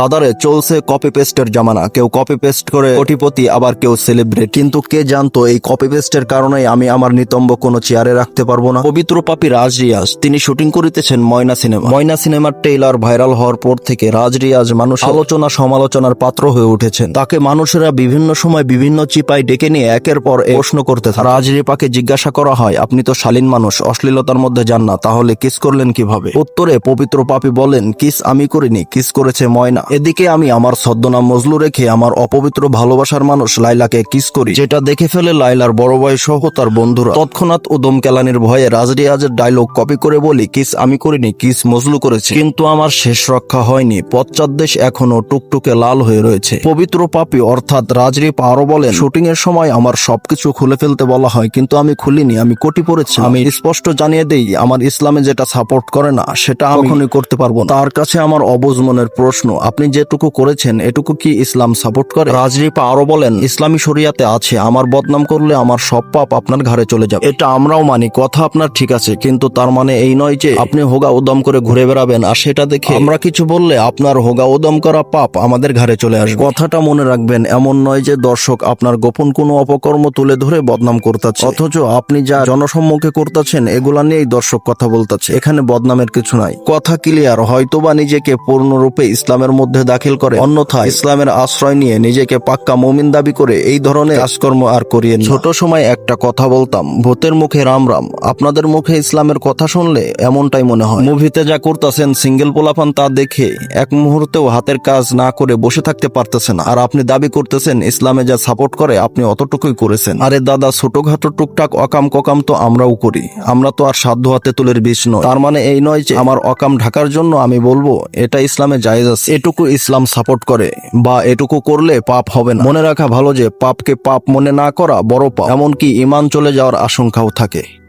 তাদারে চলছে কপি পেস্টের জামানা। কেউ কপি পেস্ট করে কোটিপতি আবার কেউ সেলিব্রেট কিন্তু কে জানতো এই কপি পেস্টের কারণেই আমি আমার নিতম্ব কোনো চেয়ারে রাখতে পারব না? পবিত্র পাপি রাজ রিয়াজ তিনি শুটিং করিতেছেন ময়না সিনেমা। ময়না সিনেমার ট্রেইলার ভাইরাল হওয়ার পর থেকে রাজ রিয়াজ মানুষ আলোচনা সমালোচনার পাত্র হয়ে উঠেছেন। তাকে মানুষেরা বিভিন্ন সময় বিভিন্ন চিপায় ডেকে নিয়ে একের পর প্রশ্ন করতে থাকে। রাজ রিপাকে জিজ্ঞাসা করা হয়, আপনি তো শালীন মানুষ, অশ্লীলতার মধ্যে যান না, তাহলে কিস করলেন কীভাবে? উত্তরে পবিত্র পাপি বলেন কিস আমি করিনি কিস করেছে ময়না। এদিকে আমি আমার ছদ্মনাম মজলু রেখে আমার অপবিত্র ভালোবাসার মানুষ লাইলাকে কিস করি যেটা দেখে ফেলে লাইলার বড় ভাই সহ তার বন্ধুরা। তৎক্ষণাৎ উদম কেলানির ভয়ে রাজরিয়াজের ডায়লগ কপি করে বলি কিস আমি করিনি কিস মজলু করেছি। কিন্তু আমার শেষ রক্ষা হয়নি পশ্চাৎদেশ এখনও টুকটুকে লাল হয়ে রয়েছে। পবিত্র পাপি অর্থাৎ রাজরিপ আরও বলেন শুটিং এর সময় আমার সবকিছু খুলে ফেলতে বলা হয় কিন্তু আমি খুলিনি আমি কোটি পড়েছি। আমি স্পষ্ট জানিয়ে দেই আমার ইসলামে যেটা সাপোর্ট করে না সেটা আমি করতে পারব তার কাছে আমার অবুজ মনের প্রশ্ন আপনি যেটুকু করেছেন, এটুকু কি ইসলাম সাপোর্ট করে? রাজরিপা আরও বলেন, ইসলামী শরিয়াতে আছে, আমার বদনাম করলে আমার সব পাপ আপনার ঘাড়ে চলে যাবে। এটা আমরাও মানি, কথা আপনার ঠিক আছে, কিন্তু তার মানে এই নয় যে আপনি হোগা উদম করে ঘুরে বেড়াবেন আর সেটা দেখে আমরা কিছু বললে আপনার হোগা উদম করা পাপ আমাদের ঘরে চলে আসবে। কথাটা মনে রাখবেন, এমন নয় যে দর্শক আপনার গোপন কোনো অপকর্ম তুলে ধরে বদনাম করতেছে। অথচ আপনি যা জনসম্মুখে করতেছেন, এগুলা নিয়েই দর্শক কথা বলতেছে। এখানে বদনামের কিছু নাই। কথা ক্লিয়ার হয়তোবা নিজেকে পূর্ণরূপে ইসলামের মধ্যে দাখিল করে। অন্যথা ইসলামের আশ্রয় নিয়ে নিজেকে পাক্কা মমিন দাবি করে এই ধরনের কাজকর্ম আর করিয়ে ছোট সময় একটা কথা বলতাম, ভূতের মুখে রাম রাম, আপনাদের মুখে ইসলামের কথা শুনলে এমনটাই মনে হয়। মুভিতে যা করতেছেন সিঙ্গেল পোলাপান তা দেখে এক মুহূর্তেও হাতের কাজ না করে বসে থাকতে পারতেছেন আর আপনি দাবি করতেছেন, ইসলামে যা সাপোর্ট করে, আপনি অতটুকুই করেছেন। আরে দাদা, ছোটখাটো টুকটাক অকাম ককাম তো আমরাও করি। আমরা তো আর সাধ্য হাতে তুলের বিষ নয়। তার মানে এই নয় যে আমার অকাম ঢাকার জন্য আমি বলব, এটা ইসলামে জায়েজ আছে। এটুকু ইসলাম সাপোর্ট করে বা এটুকু করলে পাপ হবে না। মনে রাখা ভালো যে, পাপকে পাপ মনে না করা বড় পাপ, এমনকি ইমান চলে যাওয়ার আশঙ্কাও থাকে।